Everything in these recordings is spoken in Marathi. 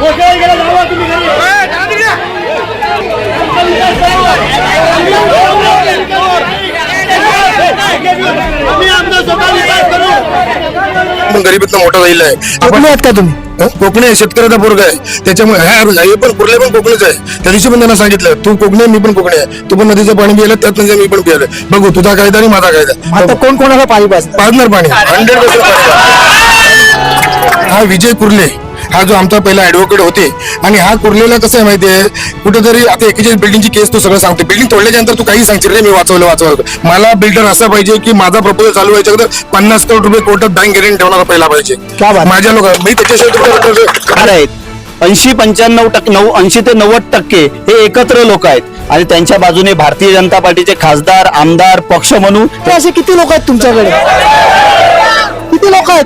घोषणा गेला जावा तुम्ही घरी. आम्ही आमचा स्वतः विकास करू पण गरिबीतनं मोठा झालेला आहे. कोकणी आहेत का तुम्ही? हं? कोकणी आहे शेतकऱ्याचा पोरग आहे. त्याच्यामुळे ह्या हे पण कुर्ले पण कोकणीच आहे. त्या दिवशी पण त्यांना सांगितलं तू कोकणी आहे, मी पण कोकणी आहे. तू पण नदीचं पाणी पिलं त्यात नदीचं मी पण पिलं बघू तुझा कायदा आणि माझा कायदा. आता कोण कोणाला पाणी पाजणार? पाजणार पाणी. हंड्रेड हा विजय कुर्ले. हा जो आमचा पहिला ऍडव्होकेट होते आणि हा कुर्लेला कसं आहे माहितीये? कुठेतरी आता एकेचाळीस बिल्डिंगची केस तू सगळं सांगतो बिल्डिंग तोडल्याच्या नंतर तू काही सांगशील रे मी वाचवलं वाचवलं. मला बिल्डर असं पाहिजे की माझा प्रपोजल चालू व्हायच्या अगोदर पन्नास करोड रुपये कोर्टात बँक गॅरेंटी ठेवणारा पहिला पाहिजे. माझ्या लोक मी त्याच्याशिवाय ऐंशी पंच्याण्णव टक्के नऊ ऐंशी ते नव्वद टक्के हे एकत्र लोक आहेत. आणि त्यांच्या बाजूने भारतीय जनता पार्टीचे खासदार आमदार पक्ष म्हणून ते असे किती लोक आहेत तुमच्याकडे? किती लोक आहेत?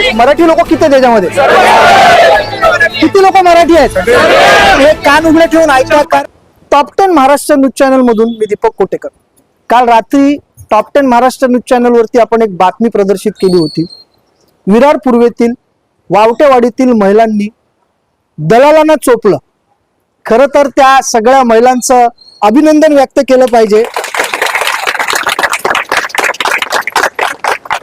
म्हणजे मराठी लोक किती आहेत त्याच्यामध्ये? किती लोक मराठी आहेत? हे कान उघडे ठेवून ऐकतात top ten Maharashtra news channel मधून मी दीपक कोटेकर. काल रात्री top ten Maharashtra news channel वरती आपण एक बातमी प्रदर्शित केली होती. विरार पूर्वेतील वावटेवाडीतील महिलांनी दलालांना चोपलं. खरं तर त्या सगळ्या महिलांचं अभिनंदन व्यक्त केलं पाहिजे.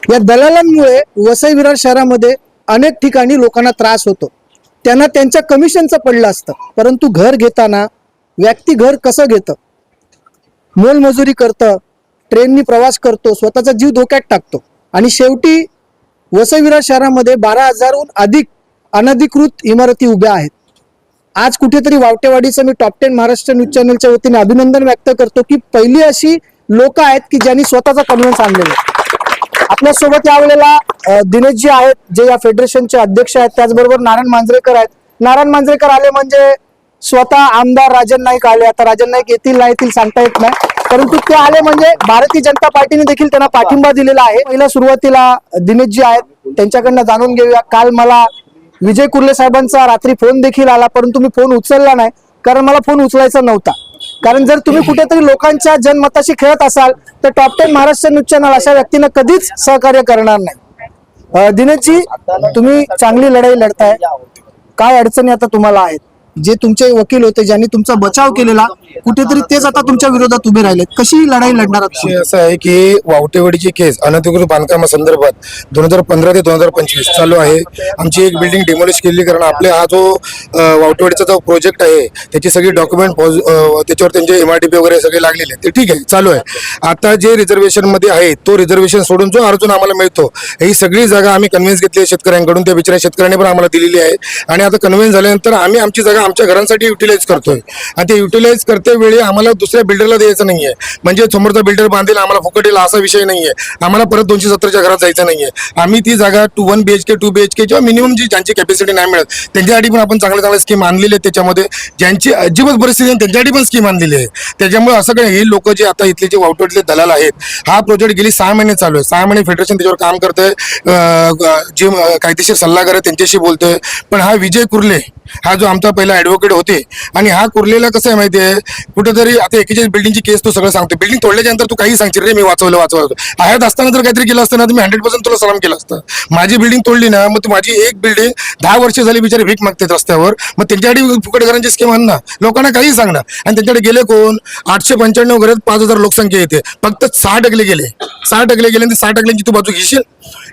या दलालांमुळे वसई विरार शहरामध्ये अनेक ठिकाणी लोकांना त्रास होतो. त्यांना त्यांच्या कमिशनचं पडलं असतं. परंतु घर घेताना व्यक्ती घर कसं घेतं? मोलमजुरी करतं ट्रेननी प्रवास करतो स्वतःचा जीव धोक्यात टाकतो. आणि शेवटी वसई विरार शहरामध्ये बारा हजारहून अधिक अनधिकृत इमारती उभ्या आहेत. आज कुठेतरी वावटेवाडीचं मी टॉप टेन महाराष्ट्र न्यूज चॅनलच्या वतीने अभिनंदन व्यक्त करतो की पहिली अशी लोक आहेत की ज्यांनी स्वतःचा कॉन्व्हन्स आणलेला आहे. आपल्यासोबत यावेळेला दिनेशजी आहेत जे या फेडरेशनचे अध्यक्ष आहेत. त्याचबरोबर नारायण मांजरेकर आहेत. नारायण मांजरेकर आले म्हणजे स्वतः आमदार राजन नाईक आले. आता राजन नाईक येतील नाही येतील सांगता येत नाही. परंतु ते आले म्हणजे भारतीय जनता पार्टीने देखील त्यांना पाठिंबा दिलेला आहे. पहिल्या सुरुवातीला दिनेशजी आहेत. त्यांच्याकडनं जाणून घेऊया. काल मला विजय कुर्ले साहेबांचा रात्री फोन देखील आला. परंतु मी फोन उचलला नाही. कारण मला फोन उचलायचा नव्हता. कारण जर तुम्ही कुठेतरी लोकांच्या जनमताशी खेळत असाल तर top ten Maharashtra news channel अशा व्यक्तींना कधीच सहकार्य करणार नाही. दिनेशजी तुम्ही चांगली लढाई लढताय. काय अडचणी आता तुम्हाला आहेत? जे तुमचे वकील होते ज्यांनी तुमचा बचाव केलेला कुठेतरी तेच आता तुमच्या विरोधात उभे राहिले. कशी लढाई लढणार असं विषय असा आहे की वावटेवाडीची केस अनधिकृत बांधकामासंदर्भात दोन हजार पंधरा ते दोन हजार पंचवीस चालू आहे. आमची एक बिल्डिंग डिमोलिश केली कारण आपल्या हा जो वावटेवाडीचा जो प्रोजेक्ट आहे त्याची सगळी डॉक्युमेंट त्याच्यावर त्यांचे एमआरटीपी वगैरे सगळे लागलेले आहेत. ते ठीक आहे चालू आहे. आता जे रिझर्वेशनमध्ये आहे तो रिझर्वेशन सोडून जो अर्जून आम्हाला मिळतो ही सगळी जागा आम्ही कन्व्हिन्स घेतली आहे शेतकऱ्यांकडून. त्या बिचाऱ्या शेतकऱ्यांनी पण आम्हाला दिलेली आहे. आणि आता कन्व्हिन्स झाल्यानंतर आम्ही आमची जागा आमच्या घरांसाठी युटिलाइज करतोय. आणि ते युटिलाइज करते वेळी आम्हाला दुसऱ्या बिल्डरला द्यायचं नाहीये. म्हणजे समोरचा बिल्डर बांधेल आम्हाला फुकट येईल असा विषय नाहीये. आम्हाला परत दोनशे सत्तरच्या घरात जायचं नाहीये. आम्ही ती जागा two one BHK two BHK किंवा मिनिमम जी ज्यांची कॅपॅसिटी नाही मिळत त्यांच्यासाठी पण आपण चांगल्या चांगल्या स्कीम आणलेली आहेत त्याच्यामध्ये. ज्यांची अजिबात परिस्थिती त्यांच्यासाठी पण स्कीम आणलेली आहे. त्याच्यामुळे असं काय हे लोक जे आता इथले जे वावटवटले दलाल आहेत हा प्रोजेक्ट गेली सहा महिने चालू आहे. सहा महिने फेडरेशन त्याच्यावर काम करत आहे जे कायदेशीर सल्लागार आहे त्यांच्याशी बोलतोय. पण हा विजय कुर्ले हा जो आमचा पहिला ऍडव्होकेट होते. आणि हा कुर्लेला कसं आहे माहितीये? कुठेतरी आता एकेचाळीस बिल्डिंगची केस तू सगळं सांगतो बिल्डिंग तोडल्याच्या नंतर तू काही सांगशील. रे मी वाचवलं वाचवलं आयात असताना जर काहीतरी केलं असतं ना तर मी हंड्रेड पर्सेंट तुला सलाम केलं असतं. माझी बिल्डिंग तोडली ना मग तू माझी एक बिल्डिंग दहा वर्ष झाली बिचारे भीक मागतात रस्त्यावर. मग त्यांच्यासाठी फुकट घरांची स्कीम आण ना. लोकांना काही सांगणार आणि त्यांच्याकडे गेले कोण? आठशे पंच्याण्णव घरात पाच हजार लोकसंख्या येते. फक्त सहा टकले गेले. सहा टकले गेले आणि सहा टकल्यांची तू बाजू घेशील?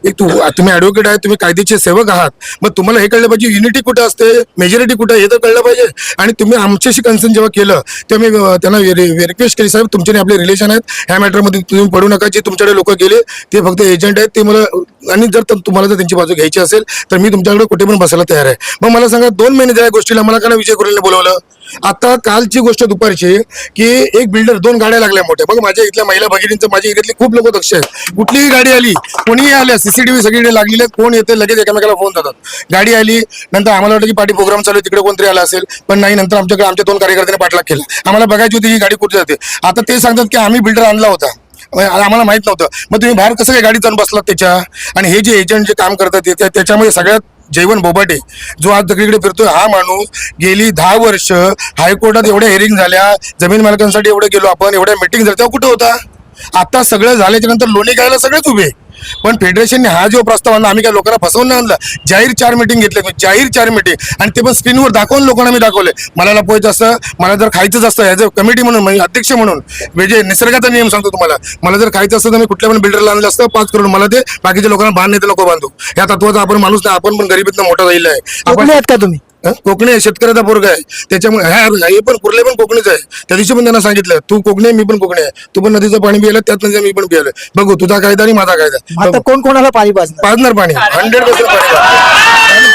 एक तू तुम्ही ऍडव्होकेट आहे तुम्ही कायदेचे सेवक आहात. मग तुम्हाला हे कळलं पाहिजे युनिटी कुठे असते? मेजॉरिटी कुठे? आहे हे तर कळलं पाहिजे. आणि तुम्ही आमच्याशी कन्सर्न जेव्हा केलं तेव्हा मी त्यांना रिक्वेस्ट केली साहेब तुमचे आपले रिलेशन आहेत. ह्या मॅटरमध्ये तुम्ही पडू नका. जे तुमच्याकडे लोक गेले ते फक्त एजंट आहेत. ते मला आणि जर तुम्हाला जर त्यांची बाजू घ्यायची असेल तर मी तुमच्याकडे कुठे पण बसायला तयार आहे. मग मला सांगा दोन महिने त्या गोष्टीला. मला का विजय कुरेलने बोलवलं? आता कालची गोष्ट दुपारची की एक बिल्डर दोन गाड्या लागल्या मोठ्या. बघ माझ्या इथल्या महिला भगिनींचं माझ्या एरियातली खूप लोक दक्ष आहेत. कुठलीही गाडी आली कोणीही आल्या सीसीटीव्ही सगळीकडे लागलेले आहेत कोण येते लगेच एकामेकाला फोन जातात गाडी आली नंतर आम्हाला वाटलं की पार्टी प्रोग्राम चालू आहे तिकडे कोणतरी आला असेल पण नाही नंतर आमच्याकडे आमच्या दोन कार्यकर्त्यांनी पाठलाग केला. आम्हाला बघायची होती ही गाडी कुठे जाते. आता ते सांगतात की आम्ही बिल्डर आणला होता. आम्हाला माहीत नव्हतं. मग तुम्ही बाहेर कसं काय गाडी जाऊन बसलात त्याच्या? आणि हे जे एजंट जे काम करतात ते- त्याच्यामध्ये सगळ्यात जयवन बोबाटे जो आज दगडीकडे फिरतोय हा माणूस गेली दहा वर्ष हायकोर्टात एवढ्या हेरिंग झाल्या जमीन मालकांसाठी एवढे गेलो आपण एवढ्या मिटिंग झाल्या तेव्हा कुठं होता? आता सगळं झाल्याच्यानंतर लोणी घ्यायला सगळेच उभे. पण फेडरेशनने हा जो प्रस्ताव आणला आम्ही काय लोकांना फसवून नाही आणला? जाहीर चार मिटिंग घेतले जाहीर चार मिटिंग आणि ते पण स्क्रीनवर दाखवून लोकांना मी दाखवले. मला लपवायचं असतं मला जर खायचंच असतं ॲज अ कमिटी म्हणून म्हणजे अध्यक्ष म्हणून म्हणजे निसर्गाचा नियम सांगतो तुम्हाला. मला जर खायचं असतं तर मी कुठल्या पण बिल्डरला आणलं असतं पाच करून मला ते बाकीच्या लोकांना बांध नाही नको बांधू. या तत्वाचा आपण माणूस नाही आपण पण गरिबीतनं मोठा राहिला आहे. आपण का तुम्ही? कोकणी आहे शेतकऱ्याचा पोरगा आहे. त्याच्यामुळे ह्या हे पण कुर्ले पण कोकणीच आहे. त्या दिवशी पण त्यांना सांगितलं तू कोकणी आहे मी पण कोकणी आहे. तू पण नदीचं पाणी पिलं त्यात नदीचं मी पण पिलं बघू तुझा कायदा आणि माझा कायदा आता. कोण कोणाला पाणी पाजणार? पाजणार पाणी. हंड्रेड पर्सेंट पाणी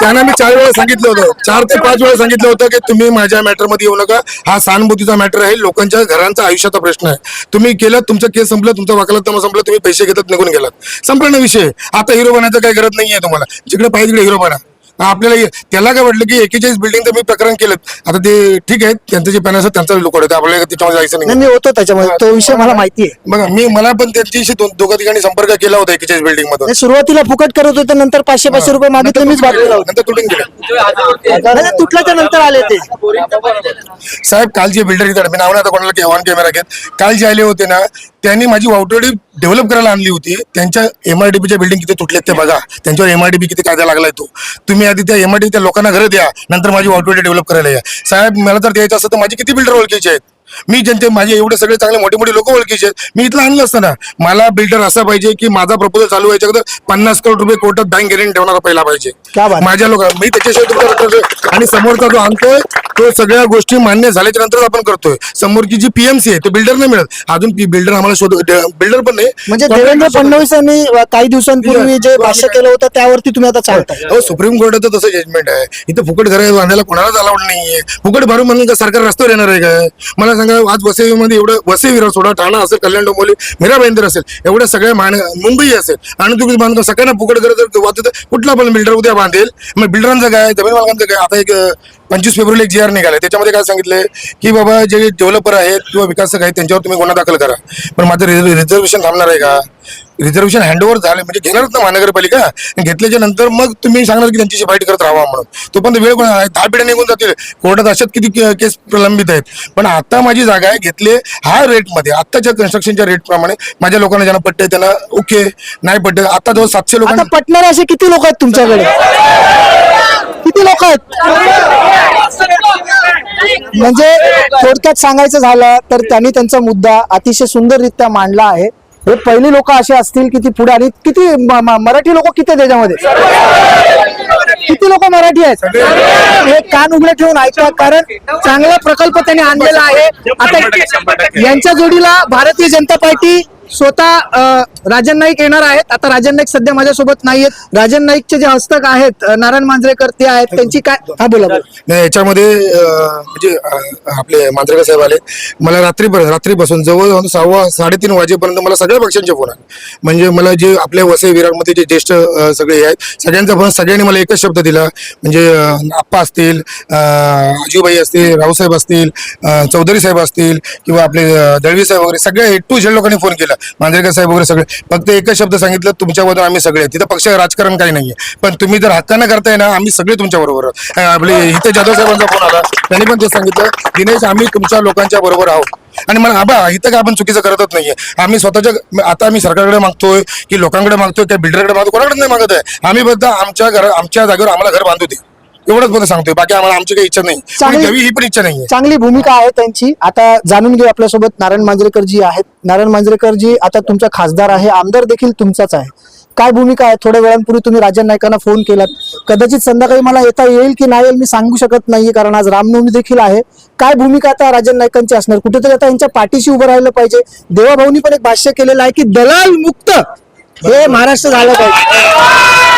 त्यांना मी चार वेळा सांगितलं होतं. चार ते पाच वेळा सांगितलं होतं की तुम्ही माझ्या मॅटरमध्ये येऊ नका. हा सहानुभूतीचा मॅटर आहे. लोकांच्या घरांचा आयुष्याचा प्रश्न आहे. तुम्ही केलं तुमचं केस संपलं तुमचं वकालतनामा संपलं तुम्ही पैसे घेतात निघून गेलात. संपला ना विषय. आता हिरो बनायचं काही गरज नाहीये तुम्हाला. जिकडे पाहिजे तिकडे हिरो बना. आपल्याला त्याला काय वाटलं की एकेचाळीस बिल्डिंगचं मी प्रकरण केलं. आता ते ठीक आहे त्यांचं जे पॅनल असतं त्यांचा लोक होतं आपल्याला त्याच्यामध्ये जायचं नाही. नाही मी होतो त्याच्यामध्ये. तो विषय मला माहिती आहे. बघा मी मला पण त्यांच्याशी दोन दोघा ठिकाणी संपर्क केला होता एकेचाळीस बिल्डिंग मधून. नाही, सुरुवातीला फुकट करत होते नंतर पाचशे पाचशे रुपये मागितले मीच होतो. नंतर तुटून गेले. नाही, नाही, तुटल्याच्या नंतर आले ते. साहेब काल जे बिल्डर इथे मी नाव नाही आता कोणाला ऑन कॅमेरा घेत. काल जे आले होते ना त्यांनी माझी वावटोडी डेव्हलप करायला आणली होती. त्यांच्या एमआरडीपीच्या बिल्डिंग किती तुटलेत ते बघा. त्यांच्यावर एमआरडीपी किती कायदा लागलाय तो. तुम्ही आधी त्या एमआरडी त्या लोकांना घरं द्या. नंतर माझी वावटोडी डेव्हलप करायला या. साहेब मला जर द्यायचं असतं तर माझे किती बिल्डर ओळखीचे आहेत? मी जनते माझे एवढे सगळे चांगले मोठे मोठे लोक ओळखीचे आहेत. मी इथलं आणलं असतं ना. मला बिल्डर असा पाहिजे की माझा प्रपोजल चालू व्हायच्या अगोदर पन्नास करोड रुपये कोर्टात बँक गॅरंटी ठेवणारा पहिला पाहिजे. माझ्या लोक मी त्याच्याशिवाय आणि समोरचा जो आणतोय तो सगळ्या गोष्टी मान्य झाल्याच्यानंतर आपण करतोय. समोरची जी पीएमसी आहे तो बिल्डर नाही मिळत. अजून बिल्डर आम्हाला शोध बिल्डर पण नाही. म्हणजे देवेंद्र फडणवीस यांनी काही दिवसांपूर्वी जे भाष्य केलं होतं त्यावरती तुम्ही आता चालताय. हो सुप्रीम कोर्टाचं तसं जजमेंट आहे. इथं फुकट घर बांधायला कोणालाच अलाउड नाहीये. फुकट भरून म्हणून का सरकार रस्त्यावर येणार आहे काय? मला सांगा आज वसईमध्ये एवढं वसई विरार सोडा ठाणा असेल कल्याण डोंबोली मीरा भाईंदर असेल एवढ्या सगळ्या महान मुंबई असेल आणि तुम्ही बांधकाम सगळ्यांना फुकट घर जर वाचत कुठला पण बिल्डर उद्या बांधेल? मग बिल्डरांचं काय? जमीन मालकांचं काय? आता एक पंचवीस फेब्रुवारी एक जी आर निघाले. त्याच्यामध्ये काय सांगितले? की बाबा जे डेव्हलपर आहेत किंवा विकासक आहेत त्यांच्यावर तुम्ही गुन्हा दाखल करा. पण माझं रिझर्वेशन थांबणार आहे का? रिझर्वेशन हँडओव्हर झालं म्हणजे घेणारच ना महानगरपालिका? आणि घेतल्याच्या नंतर मग तुम्ही सांगणार की त्यांच्याशी फाईट करत राहावा म्हणून. तो पण वेळ दहा पिढ्या निघून जातील. कोर्टात अशात किती केस प्रलंबित आहेत. पण आता माझी जागा आहे घेतले हा रेटमध्ये आत्ताच्या कन्स्ट्रक्शनच्या रेट प्रमाणे माझ्या लोकांना ज्यांना पट्टे त्यांना ओके नाही पट्टे आता जवळ सातशे लोक लोकांना पटणारे असे किती लोक आहेत तुमच्याकडे? किती लोक आहेत? म्हणजे थोडक्यात सांगायचं झालं तर त्यांनी त्यांचा मुद्दा अतिशय सुंदररित्या मांडला आहे. हे पहिली लोक असे असतील की ती पुढे आणि किती मराठी लोक किती त्याच्यामध्ये? किती लोक मराठी आहेत? हे कान उघडे ठेवून ऐका कारण चांगला प्रकल्प त्यांनी आणलेला आहे. आता यांच्या जोडीला भारतीय जनता पार्टी स्वतः राजन नाईक येणार आहेत. आता राजन नाईक सध्या माझ्यासोबत नाहीयेत. राजन नाईकचे जे हस्तक आहेत नारायण मांजरेकर ते आहेत. त्यांची काय हा बोला बोला. नाही याच्यामध्ये अं, म्हणजे अं, आपले मांजरेकर साहेब आले मला रात्री रात्रीपासून जवळ सहावा साडेतीन वाजेपर्यंत मला सगळ्या पक्षांचे फोन आले. म्हणजे मला जे आपल्या वसई विरारमध्ये जे ज्येष्ठ अं, सगळे हे आहेत सगळ्यांचा फोन सगळ्यांनी मला एकच शब्द दिला. म्हणजे अं, आप्पा असतील अं, आजूबाई असतील रावसाहेब असतील अं, चौधरी साहेब असतील किंवा आपले अं, दळवी साहेब वगैरे सगळ्या ए टू झेड लोकांनी फोन केला. मांजरेकर साहेब वगैरे सगळे. फक्त एकच शब्द सांगितलं तुमच्याबद्दल आम्ही सगळे तिथं पक्ष राजकारण काही नाहीये. पण तुम्ही जर हक्कानं करताय ना आम्ही सगळे तुमच्या बरोबर आपले इथे जाधव साहेबांचा फोन आला. त्यांनी पण ते सांगितलं दिनेश आम्ही तुमच्या लोकांच्या बरोबर आहोत. आणि मला आबा इथं काय आपण चुकीचं करतच नाहीये. आम्ही स्वतःच्या आता आम्ही सरकारकडे मागतोय की लोकांकडे मागतोय की बिल्डरकडे मागतो कोणाकडे नाही मागत आहे. आम्ही बद्दल आमच्या घर आमच्या जागेवर आम्हाला घर बांधू दे. एवढंच फक्त सांगतोय. बाकी आम्हाला आमची काही इच्छा नाही. चांगली- कोणी द्यावी ही पण इच्छा नाहीये. चांगली भूमिका आहे त्यांची. आता जाणून घेऊ आपल्यासोबत नारायण मांजरेकर जी आहेत. नारायण मांजरेकर जी आता तुमचा खासदार आहे. आमदार देखील तुमचाच आहे. काय भूमिका आहे? थोड्या वेळांपूर्वी तुम्ही राजन नाईकांना फोन केलात. कदाचित संध्याकाळी मला येता येईल की नाही येईल मी सांगू शकत नाहीये कारण आज रामनवमी देखील आहे. काय भूमिका आता राजन नाईकांची असणार? कुठेतरी आता यांच्या पाठीशी उभं राहिलं पाहिजे. देवाभाऊनी पण एक भाष्य केलेलं आहे की दलाल मुक्त हे महाराष्ट्र झालं पाहिजे.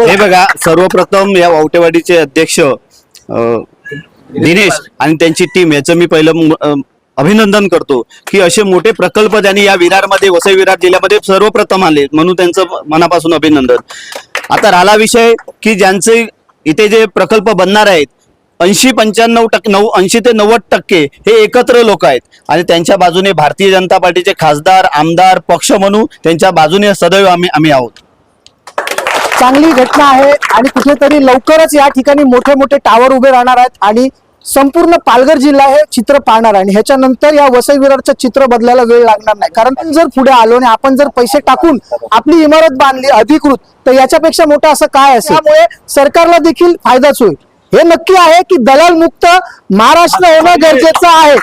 हे बघा सर्वप्रथम या वावटेवाडीचे अध्यक्ष अ, दिनेश आणि त्यांची टीम याचं मी पहिलं मु- अ, अभिनंदन करतो की असे मोठे प्रकल्प त्यांनी या विरारमध्ये वसई विरार जिल्ह्यामध्ये सर्वप्रथम आले म्हणून त्यांचं मनापासून अभिनंदन. आता राहिला विषय की ज्यांचे इथे जे प्रकल्प बनणार आहेत ऐंशी पंच्याण्णव टक्के नऊ ऐंशी ते नव्वद टक्के हे एकत्र लोक आहेत. आणि त्यांच्या बाजूने भारतीय जनता पार्टीचे खासदार आमदार पक्ष म्हणू त्यांच्या बाजूने सदैव आम्ही आम्ही आहोत. चांगली घटना आहे आणि कुठेतरी लवकरच या ठिकाणी मोठे मोठे टावर उभे राहणार आहेत आणि संपूर्ण पालघर जिल्हा हे चित्र पाहणार आणि ह्याच्यानंतर या वसई विरारचं चित्र बदलायला वेळ लागणार नाही. कारण जर पुढे आलो आणि आपण जर पैसे टाकून आपली इमारत बांधली अधिकृत तर याच्यापेक्षा मोठं असं काय असेल? त्यामुळे सरकारला देखील फायदाच होईल. हे नक्की आहे की दलाल मुक्त महाराष्ट्र होणं गरजेचं आहे.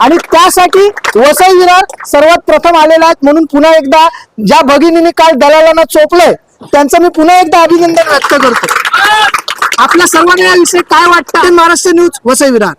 आणि त्यासाठी वसई विरार सर्वात प्रथम आलेला आहेत. म्हणून पुन्हा एकदा ज्या भगिनीने काल दलालांना चोपलंय त्यांचं मी पुन्हा एकदा अभिनंदन व्यक्त करतो. आपल्या सर्वांना याविषयी काय वाटतं? महाराष्ट्र न्यूज वसई विरार.